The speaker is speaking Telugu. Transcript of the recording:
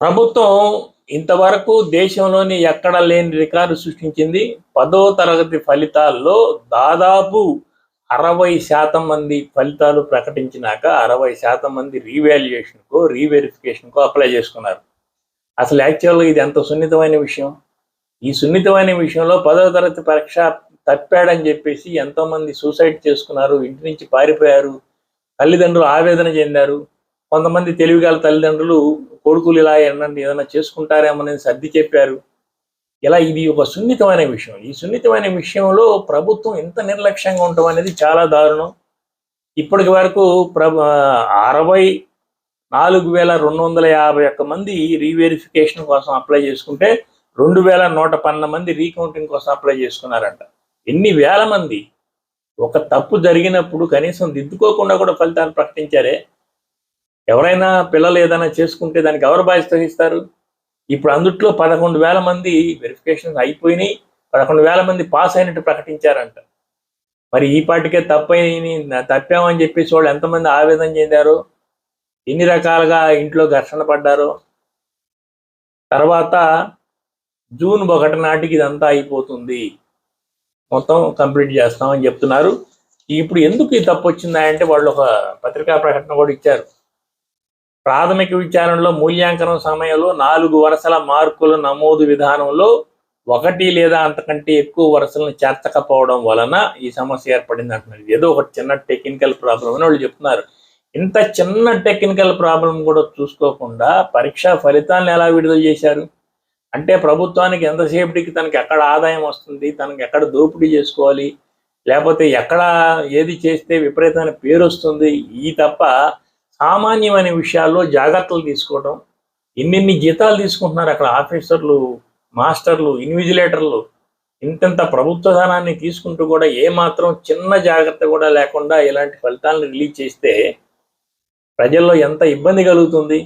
ప్రభుత్వం ఇంతవరకు దేశంలోని ఎక్కడ లేని రికార్డు సృష్టించింది. పదో తరగతి ఫలితాల్లో దాదాపు అరవై శాతం మంది ఫలితాలు ప్రకటించినాక అరవై శాతం మంది రీవాల్యుయేషన్కో రీవెరిఫికేషన్కో అప్లై చేసుకున్నారు. అసలు యాక్చువల్గా ఇది ఎంత సున్నితమైన విషయం? ఈ సున్నితమైన విషయంలో పదో తరగతి పరీక్ష తప్పాడని చెప్పేసి ఎంతోమంది సూసైడ్ చేసుకున్నారు. ఇంటి నుంచి పారిపోయారు. తల్లిదండ్రులు ఆవేదన చెందారు. కొంతమంది తెలివిగల తల్లిదండ్రులు కొడుకులు ఇలా ఏంటంటే ఏదైనా చేసుకుంటారేమోనని సర్ది చెప్పారు. ఇలా ఇది ఒక సున్నితమైన విషయం. ఈ సున్నితమైన విషయంలో ప్రభుత్వం ఎంత నిర్లక్ష్యంగా ఉండటం అనేది చాలా దారుణం. ఇప్పటికి వరకు ప్రభు అరవై నాలుగు వేల రెండు వందల యాభై ఒక్క మంది రీవెరిఫికేషన్ కోసం అప్లై చేసుకుంటే రెండు వేల నూట పన్నెండు మంది రీకౌంటింగ్ కోసం అప్లై చేసుకున్నారంట. ఎన్ని వేల మంది? ఒక తప్పు జరిగినప్పుడు కనీసం దిద్దుకోకుండా కూడా ఫలితాలు ప్రకటించారే? ఎవరైనా పిల్లలు ఏదైనా చేసుకుంటే దానికి ఎవరు బాధ్యత వహిస్తారు? ఇప్పుడు అందుట్లో పదకొండు వేల మంది వెరిఫికేషన్ అయిపోయినాయి పదకొండు వేల మంది పాస్ అయినట్టు ప్రకటించారంట. మరి ఈ పాటికే తప్పని తప్పామని చెప్పేసి వాళ్ళు ఎంతమంది ఆవేదన చెందారు ఎన్ని రకాలుగా ఇంట్లో ఘర్షణ పడ్డారు. తర్వాత జూన్ ఒకటి నాటికి ఇదంతా అయిపోతుంది. మొత్తం కంప్లీట్ చేస్తామని చెప్తున్నారు. ఇప్పుడు ఎందుకు ఈ తప్పు వచ్చిందా అంటే వాళ్ళు ఒక పత్రికా ప్రకటన కూడా ఇచ్చారు. ప్రాథమిక విచారణలో మూల్యాంకనం సమయంలో నాలుగు వరుసల మార్కుల నమోదు విధానంలో ఒకటి లేదా అంతకంటే ఎక్కువ వరుసలను చేర్చకపోవడం వలన ఈ సమస్య ఏర్పడింది అంటున్నారు. ఏదో ఒక చిన్న టెక్నికల్ ప్రాబ్లం అని వాళ్ళు చెప్తున్నారు. ఇంత చిన్న టెక్నికల్ ప్రాబ్లం కూడా చూసుకోకుండా పరీక్షా ఫలితాలను ఎలా విడుదల చేశారు? అంటే ప్రభుత్వానికి ఎంతసేపటికి తనకి ఎక్కడ ఆదాయం వస్తుంది? తనకి ఎక్కడ దోపిడీ చేసుకోవాలి? లేకపోతే ఎక్కడ ఏది చేస్తే విపరీతమైన పేరు వస్తుంది? ఈ తప్ప సామాన్యమైన విషయాల్లో జాగ్రత్తలు తీసుకోవడం ఎన్నెన్ని జీతాలు తీసుకుంటున్నారు అక్కడ ఆఫీసర్లు మాస్టర్లు ఇన్విజిలేటర్లు ఇంతంత ప్రభుత్వ ధనాన్ని తీసుకుంటూ కూడా ఏమాత్రం చిన్న జాగ్రత్త కూడా లేకుండా ఇలాంటి ఫలితాలను రిలీజ్ చేస్తే ప్రజల్లో ఎంత ఇబ్బంది కలుగుతుంది?